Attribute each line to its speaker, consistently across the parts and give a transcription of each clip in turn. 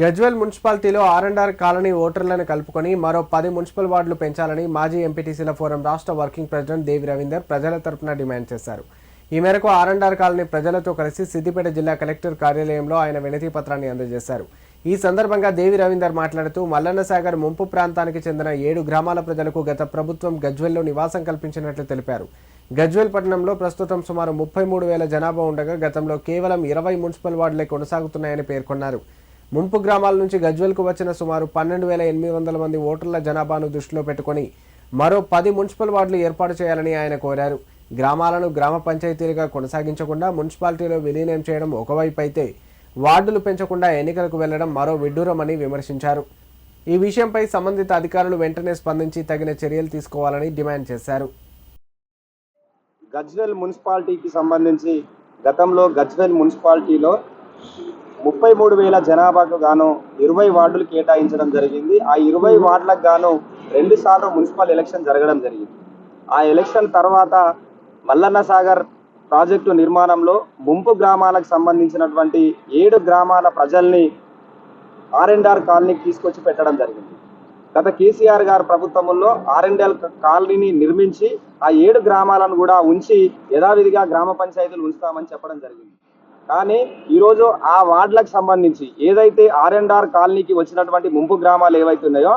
Speaker 1: గజ్వెల్ మున్సిపాలిటీలో are and are colony ఓటర్లను కలుపుకొని మరో పది మున్సిపల్ వార్డులు పెంచాలని మాజీ ఎంపీటీసీల ఫోరం రాష్ట్ర వర్కింగ్ ప్రెసిడెంట్ దేవి రవీందర్ ప్రజల తరపున డిమాండ్ చేశారు. ఈ మేరకు ఆర్ అండ్ ఆర్ కాలనీ ప్రజలతో కలిసి సిద్దిపేట జిల్లా కలెక్టర్ కార్యాలయంలో ఆయన వినతి పత్రాన్ని అందజేశారు. ఈ సందర్భంగా దేవి రవీందర్ మాట్లాడుతూ మల్లన్న సాగర్ ముంపు ప్రాంతానికి చెందిన ఏడు గ్రామాల ప్రజలకు గత ప్రభుత్వం గజ్వెల్లో నివాసం కల్పించినట్లు తెలిపారు. గజ్వెల్ పట్టణంలో ప్రస్తుతం సుమారు ముప్పై మూడు వేల జనాభా ఉండగా గతంలో కేవలం ఇరవై మున్సిపల్ వార్డులే కొనసాగుతున్నాయని పేర్కొన్నారు. ముంపు గ్రామాల నుంచి గజ్వెల్కు వచ్చిన సుమారు పన్నెండు వేల ఎనిమిది వందల మంది ఓటర్ల జనాభాను దృష్టిలో పెట్టుకొని మరో పది మున్సిపల్ వార్డులు ఏర్పాటు చేయాలని ఆయన కోరారు. గ్రామాలను గ్రామ పంచాయతీలుగా కొనసాగించకుండా మున్సిపాలిటీలో విలీనం చేయడం ఒకవైపు అయితే వార్డులు పెంచకుండా ఎన్నికలకు వెళ్ళడం మరో విడ్డూరమని విమర్శించారు. ఈ విషయంపై సంబంధిత అధికారులు వెంటనే స్పందించి తగిన చర్యలు తీసుకోవాలని డిమాండ్ చేశారు.
Speaker 2: గజ్వెల్ మున్సిపాలిటీకి సంబంధించి గతంలో గజ్వెల్ మున్సిపాలిటీలో ముప్పై మూడు వేల జనాభాకు గాను ఇరవై వార్డులు కేటాయించడం జరిగింది. ఆ ఇరవై వార్డులకు గాను రెండు సార్లు మున్సిపల్ ఎలక్షన్ జరగడం జరిగింది. ఆ ఎలక్షన్ తర్వాత మల్లన్న సాగర్ ప్రాజెక్టు నిర్మాణంలో ముంపు గ్రామాలకు సంబంధించినటువంటి ఏడు గ్రామాల ప్రజల్ని ఆర్ఎండ్ఆర్ ఆర్ కాలనీకి తీసుకొచ్చి పెట్టడం జరిగింది. గత కేసీఆర్ గారు ప్రభుత్వంలో ఆర్ కాలనీని నిర్మించి ఆ ఏడు గ్రామాలను కూడా ఉంచి యథావిధిగా గ్రామ పంచాయతీలు ఉంచుతామని చెప్పడం జరిగింది. కానీ ఈరోజు ఆ వార్డులకు సంబంధించి ఏదైతే ఆర్ అండ్ ఆర్ కాలనీకి వచ్చినటువంటి ముంపు గ్రామాలు ఏవైతున్నాయో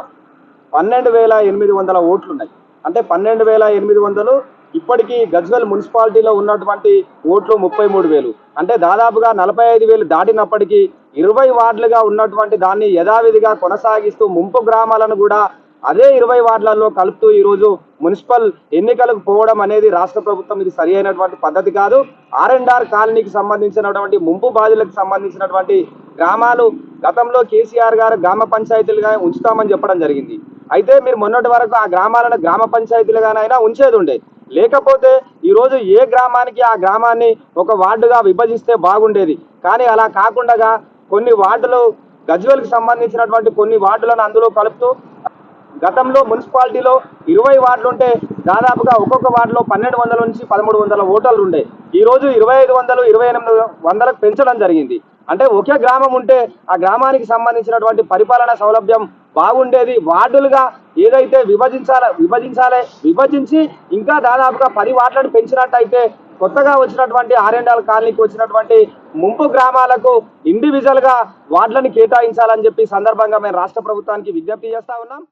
Speaker 2: పన్నెండు వేల ఎనిమిది వందల ఓట్లు ఉన్నాయి అంటే పన్నెండు వేల ఎనిమిది వందలు ఇప్పటికీ గజ్వెల్ మున్సిపాలిటీలో ఉన్నటువంటి ఓట్లు ముప్పై మూడు వేలు. అంటే దాదాపుగా నలభై ఐదు వేలు దాటినప్పటికీ ఇరవై వార్డులుగా ఉన్నటువంటి దాన్ని యథావిధిగా కొనసాగిస్తూ ముంపు గ్రామాలను కూడా అదే ఇరవై వార్డులలో కలుపుతూ ఈరోజు మున్సిపల్ ఎన్నికలకు పోవడం అనేది రాష్ట్ర ప్రభుత్వం ఇది సరి అయినటువంటి పద్ధతి కాదు. ఆర్ అండ్ ఆర్ కాలనీకి సంబంధించినటువంటి ముంపు బాధలకు సంబంధించినటువంటి గ్రామాలు గతంలో కేసీఆర్ గారు గ్రామ పంచాయతీలుగా ఉంచుతామని చెప్పడం జరిగింది. అయితే మీరు మొన్నటి వరకు ఆ గ్రామాలను గ్రామ పంచాయతీలుగానైనా ఉంచేది ఉండే. లేకపోతే ఈరోజు ఏ గ్రామానికి ఆ గ్రామాన్ని ఒక వార్డుగా విభజిస్తే బాగుండేది. కానీ అలా కాకుండా కొన్ని వార్డులు గజ్వెల్కి సంబంధించినటువంటి కొన్ని వార్డులను అందులో కలుపుతూ గతంలో మున్సిపాలిటీలో ఇరవై వార్డులు ఉంటే దాదాపుగా ఒక్కొక్క వార్డులో పన్నెండు వందల నుంచి పదమూడు వందల ఓటర్లు ఉండే ఈ రోజు ఇరవై ఐదు వందలు ఇరవై ఎనిమిది వందలకు పెంచడం జరిగింది. అంటే ఒకే గ్రామం ఉంటే ఆ గ్రామానికి సంబంధించినటువంటి పరిపాలన సౌలభ్యం బాగుండేది. వార్డులుగా ఏదైతే విభజించాల విభజించాలి విభజించి ఇంకా దాదాపుగా పది వార్డులను పెంచినట్టయితే కొత్తగా వచ్చినటువంటి ఆర్ఎండాల్ కాలనీకి వచ్చినటువంటి ముంపు గ్రామాలకు ఇండివిజువల్గా వార్డులను కేటాయించాలని చెప్పి సందర్భంగా మేము రాష్ట్ర ప్రభుత్వానికి విజ్ఞప్తి చేస్తా ఉన్నాం.